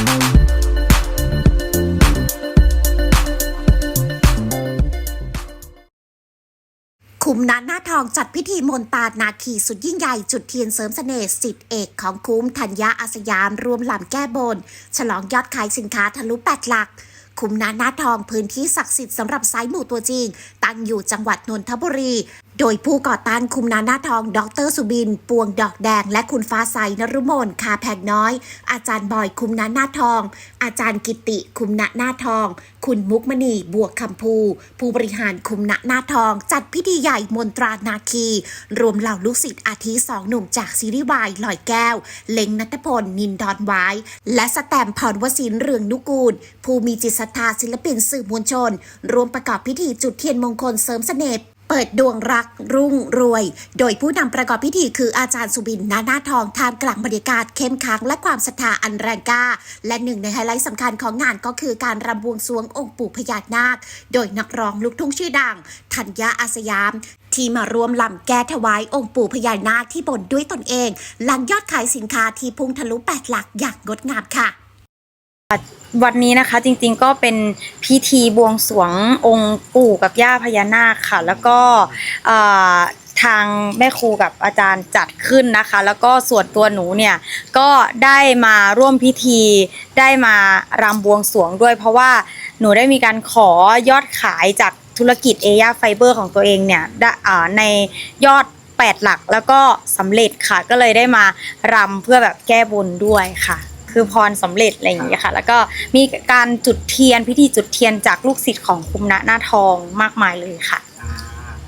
คุ้มนาหน้าทองจัดพิธีมนตานาคีสุดยิ่งใหญ่จุดเทียนเสริมเสน่ห์สิทธิเอกของคุ้มธัญญาอาสยามรวมหลำแก้บน ฉลองยอดขายสินค้าทะลุแปดหลัก คุ้มนาหน้าทองพื้นที่ศักดิ์สิทธิ์สำหรับสายหมู่ตัวจริง ตั้งอยู่จังหวัดนนทบุรี โดยผู้ก่อตั้งคุมนาหน้าทอง ดรสุบิน ปวงดอกแดง และคุณฟ้าใสนรุมนคาแพงน้อย อาจารย์บอยคุมนาหน้าทอง อาจารย์กิติคุมณหน้าทอง คุณมุกมณีบวกคำภู ผู้บริหารคุมณหน้าทอง จัดพิธีใหญ่มนตรานาคี รวมเหล่าลูกศิษย์อาทิสองหนุ่มจากซีรีส์วายลอยแก้ว เล็งนัทพล นินดอนไว้ และสแตมพรวสินเรืองนุกูล ผู้มีจิตศรัทธาศิลปินสื่อมวลชน รวมประกอบพิธีจุดเทียนมงคลเสริมเสน่ห์ เปิดดวงรักรุ่งรวย โดยผู้นำประกอบพิธีคืออาจารย์สุบินนาหน้าทองท่ามกลางบรรยากาศเข้มขังและความศรัทธาอันแรงกล้า และหนึ่งในไฮไลท์สำคัญของงานก็คือการรำบวงสรวงองค์ปู่พญานาค โดยนักร้องลูกทุ่งชื่อดัง ธัญญาอาสยาม ที่มาร่วมลำแก้ถวายองค์ปู่พญานาคที่บนด้วยตนเอง หลังยอดขายสินค้าที่พุ่งทะลุแปดหลักอย่างงดงามค่ะ วันนี้นะคะจริงๆก็เป็นพิธีบวงสรวงองค์ปู่กับย่าพญานาคค่ะ แล้วก็ทางแม่ครูกับอาจารย์จัดขึ้นนะคะ แล้วก็ส่วนตัวหนูเนี่ยก็ได้มาร่วมพิธีได้มารำบวงสรวงด้วย เพราะว่าหนูได้มีการขอยอดขายจากธุรกิจเอย่าไฟเบอร์ของตัวเองเนี่ยในยอด 8 หลักแล้วก็สำเร็จค่ะ ก็เลยได้มารำเพื่อแบบแก้บนด้วยค่ะ คือพรสำเร็จอะไรอย่างเงี้ยค่ะ แล้วก็มีการจุดเทียนพิธีจุดเทียนจากลูกศิษย์ของคุมณหน้าทองมากมายเลยค่ะอ่า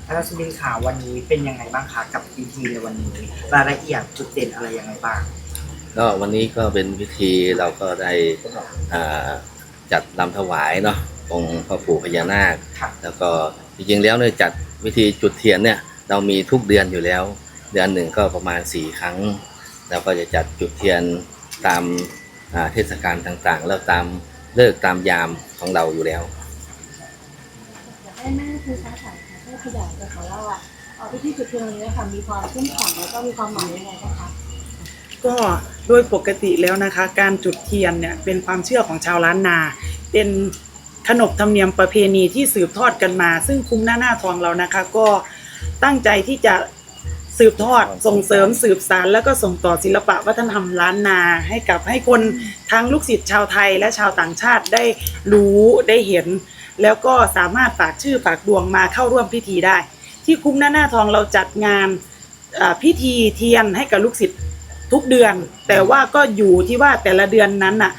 อาจารย์สุบินข่าววันนี้เป็นยังไงบ้างคะกับพิธีในวันนี้รายละเอียดจุดเด่นอะไรยังไงบ้างก็วันนี้ก็เป็นพิธีเราก็ได้อ่าจัดลำถวายเนาะองค์พระปู่พญานาคครับแล้วก็จริงๆแล้วเนี่ยจัดวิธีจุดเทียนเนี่ยเรามีทุกเดือนอยู่แล้ว เดือนหนึ่งก็ประมาณสี่ครั้งเราก็จะจัดจุดเทียน ตามอ่าเทศกาลต่างๆ แล้วตามเลิกษ์ตามยามของเราอยู่แล้วอยากให้แม่คือค้าขายค่ะให้ขยายแต่ขอเล่าอะเอาพิธีจุดเทียนนี้ค่ะมีความเข้มแข็งแล้วก็มีความหมายยังไงบ้างคะก็โดยปกติแล้วนะคะ การจุดเทียนเนี่ยเป็นความเชื่อของชาวล้านนา เป็นขนบธรรมเนียมประเพณีที่สืบทอดกันมา ซึ่งคุ้มหน้าหน้าทองเรานะคะ ก็ตั้งใจที่จะ สืบทอดส่งเสริมสืบสารแล้วก็ส่งต่อศิลปะวัฒนธรรมล้านนาให้กับให้คนทั้งลูกศิษย์ชาวไทยและชาวต่างชาติได้รู้ได้เห็น แล้วก็สามารถฝากชื่อฝากดวงมาเข้าร่วมพิธีได้ ที่คุ้มหน้าหน้าทองเราจัดงานพิธีเทียนให้กับลูกศิษย์ทุกเดือน แต่ว่าก็อยู่ที่ว่าแต่ละเดือนนั้นน่ะ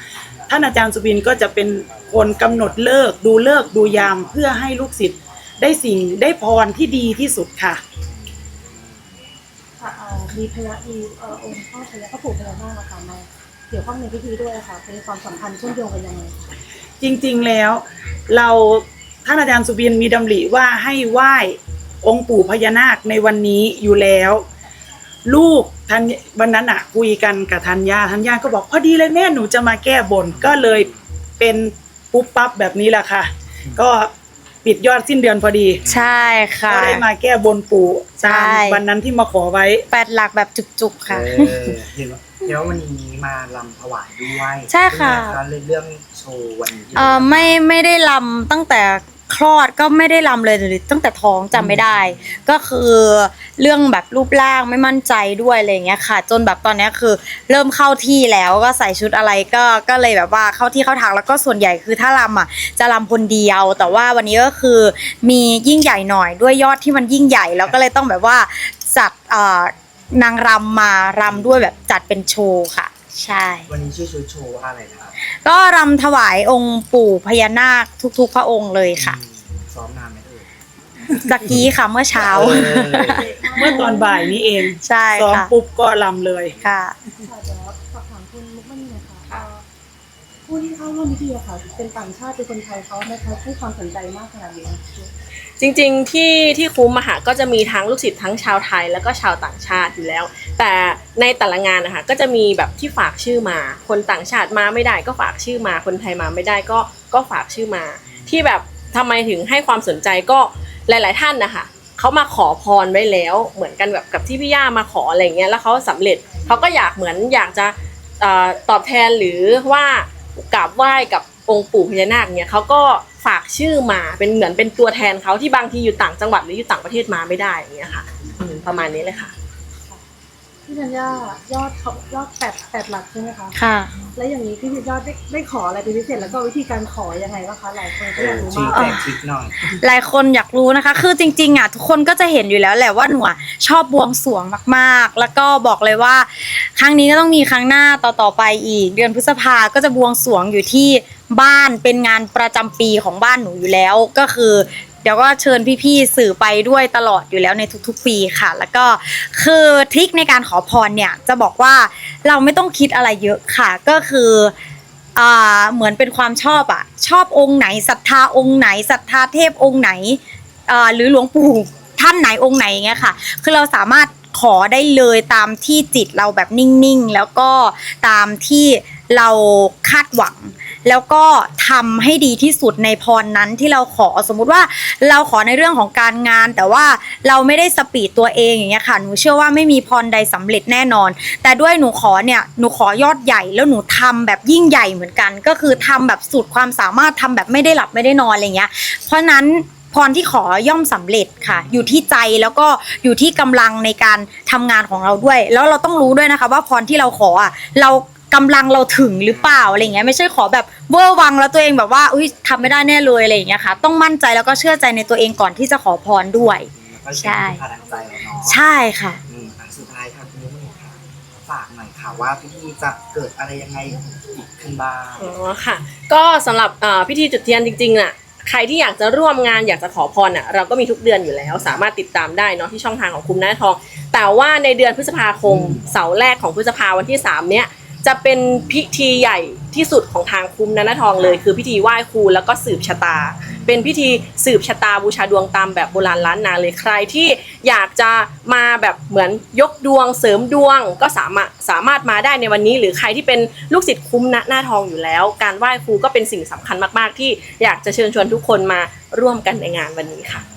ท่านอาจารย์สุบินก็จะเป็นคนกำหนดเลิกดูเลิกดูยามเพื่อให้ลูกศิษย์ได้สิ่งได้พรที่ดีที่สุดค่ะ มีพญาอีเอ่อองค์พ่อพญาพระปู่พญานาคอะค่ะมาเกี่ยวข้องในพิธีด้วยค่ะเป็นความสัมพันธ์เชื่อมโยงกันยังไงจริงๆแล้ว เราท่านอาจารย์สุบินมีดำริว่าให้ไหว้องค์ปู่พญานาคในวันนี้อยู่แล้ว ลูกทันวันนั้นอะคุยกันกับธัญญาธัญญาก็บอกพอดีเลยแม่หนูจะมาแก้บนก็เลยเป็นปุ๊บปั๊บแบบนี้แหละค่ะ ก็ ปิดยอดสิ้นเดือนพอดีใช่ค่ะ ก็ได้มาแก้บนปู่ใช่ตามวันนั้นที่มาขอไว้ แปดหลักแบบจุกๆค่ะ เออเห็นว่าเห็นว่าวันนี้มาลำถวายด้วยใช่ค่ะเป็นไงเรื่องโชว์วันนี้ที่เออไม่ไม่ได้ลำตั้งแต่ คลอดก็ไม่ได้ลำเลยหรือตั้งแต่ท้องจำไม่ได้ ก็คือเรื่องแบบรูปร่างไม่มั่นใจด้วยอะไรอย่างเงี้ยค่ะ จนแบบตอนเนี้ยคือเริ่มเข้าที่แล้วก็ใส่ชุดอะไรก็ก็เลยแบบว่าเข้าที่เข้าทางแล้วก็ส่วนใหญ่คือถ้าลำอะจะลำคนเดียว แต่ว่าวันนี้ก็คือมียิ่งใหญ่หน่อยด้วยยอดที่มันยิ่งใหญ่แล้วก็เลยต้องแบบว่าจัดเอ่อนางรำมารำด้วยแบบจัดเป็นโชว์ค่ะ ใช่ วันนี้ชื่อชุดโชว์ว่าอะไรนะครับ ก็รำถวายองค์ปู่พญานาคทุก ๆ พระองค์เลยค่ะอืมซ้อมนานไหมเอ่ยตะกี้ค่ะเมื่อเช้า เออ เมื่อตอนบ่ายนี้เองใช่ซ้อมค่ะปุ๊บก็ลำเลย ค่ะ ค่ะเดี๋ยวสอบถามคุณมุกมันนี่นะคะเอ่อผู้ที่เข้าร่วมพิธีอะค่ะ เป็นต่างชาติเป็นคนไทยเขาไหมคะให้ความสนใจมากขนาดนี้ จริงๆที่ที่คุ้มอะค่ะก็จะมีทั้งลูกศิษย์ทั้งชาวไทยแล้วก็ชาวต่างชาติอยู่แล้ว แต่ในแต่ละงานนะคะก็จะมีแบบที่ฝากชื่อมา คนต่างชาติมาไม่ได้ก็ฝากชื่อมา คนไทยมาไม่ได้ก็ก็ฝากชื่อมา ที่แบบทำไมถึงให้ความสนใจก็หลาย ๆ ท่านนะคะเขามาขอพรไว้แล้วเหมือนกันแบบกับที่พี่ย่ามาขออะไรเงี้ยแล้วเขาสำเร็จเขาก็อยากเหมือนอยากจะตอบแทนหรือว่ากราบไหว้กับองค์ปู่พญานาคเนี่ยเขาก็ ฝากชื่อมาเป็นเหมือนเป็นตัวแทนเขาที่บางทีอยู่ต่างจังหวัดหรืออยู่ต่างประเทศมาไม่ได้อย่างเงี้ยค่ะประมาณนี้เลยค่ะ พี่ธัญญายอดเขายอดแปดแปดหลักใช่ไหมคะค่ะ แล้วอย่างนี้พี่ยอดได้ได้ขออะไรเป็นพิเศษแล้วก็วิธีการขอยังไงบ้างคะหลายคนก็เออยาอกรู้ชี้มากแจงทริกหน่อย หลายคนอยากรู้นะคะ คือจริงๆอะทุกคนก็จะเห็นอยู่แล้วแหละว่าหนูอะชอบบวงสรวงมากๆ แล้วก็บอกเลยว่า ครั้งนี้ก็ต้องมีครั้งหน้าต่อๆไปอีก เดือนพฤษภาก็จะบวงสรวงอยู่ที่บ้านเป็นงานประจำปีของบ้านหนูอยู่แล้ว ก็คือ เดี๋ยวก็เชิญพี่ๆสื่อไปด้วยตลอดอยู่แล้วในทุกๆปีค่ะ แล้วก็คือทริคในการขอพรเนี่ยจะบอกว่าเราไม่ต้องคิดอะไรเยอะค่ะ ก็คืออ่าเหมือนเป็นความชอบอะชอบองค์ไหนศรัทธาองค์ไหนศรัทธาเทพองค์ไหนอ่าหรือหลวงปู่ท่านไหนองค์ไหนอย่างเงี้ยค่ะ คือเราสามารถขอได้เลยตามที่จิตเราแบบนิ่งๆ แล้วก็ตามที่เราคาดหวัง แล้วก็ทำให้ดีที่สุดในพรนั้นที่เราขอสมมุติว่าเราขอในเรื่องของการงาน แต่ว่าเราไม่ได้สปีดตัวเองอย่างเงี้ยค่ะหนูเชื่อว่าไม่มีพรใดสำเร็จแน่นอน แต่ด้วยหนูขอเนี่ยหนูขอยอดใหญ่แล้วหนูทำแบบยิ่งใหญ่เหมือนกัน ก็คือทำแบบสุดความสามารถทำแบบไม่ได้หลับไม่ได้นอนอะไรเงี้ย เพราะฉะนั้นพรที่ขอย่อมสำเร็จค่ะ อยู่ที่ใจแล้วก็อยู่ที่กำลังในการทำงานของเราด้วย แล้วเราต้องรู้ด้วยนะคะ ว่าพรที่เราขออะเรา กำลังเราถึงหรือเปล่าอะไรเงี้ยไม่ใช่ขอแบบเวอร์วังแล้วตัวเองแบบว่าอุ้ยทำไม่ได้แน่เลยอะไรอย่างเงี้ยค่ะ ต้องมั่นใจแล้วก็เชื่อใจในตัวเองก่อนที่จะขอพรด้วยแล้วก็ใช่พลังใจแล้วเนาะใช่ค่ะอืมอะสุดท้ายค่ะคุณนุ่นค่ะฝากหน่อยค่ะว่าพิธีจะเกิดอะไรยังไงอีกขึ้นบ้างอ๋อค่ะ ก็สำหรับเอ่อพิธีจุดเทียนจริงๆน่ะใครที่อยากจะร่วมงานอยากจะขอพรน่ะเราก็มีทุกเดือนอยู่แล้ว สามารถติดตามได้เนาะที่ช่องทางของคุมหน้าทอง แต่ว่าในเดือนพฤษภาคมอืมเสาร์แรกของพฤษภาวันที่ 3 เนี้ย จะเป็นพิธีใหญ่ที่สุดของทางคุมนันทองเลย คือพิธีไหว้ครูแล้วก็สืบชะตา เป็นพิธีสืบชะตาบูชาดวงตามแบบโบราณล้านนาเลยใครที่อยากจะมาแบบเหมือนยกดวงเสริมดวงก็สามารถสามารถมาได้ในวันนี้ หรือใครที่เป็นลูกศิษย์คุ้มณหน้าทองอยู่แล้ว การไหว้ครูก็เป็นสิ่งสำคัญมาก ๆ ที่อยากจะเชิญชวนทุกคนมาร่วมกันในงานวันนี้ค่ะ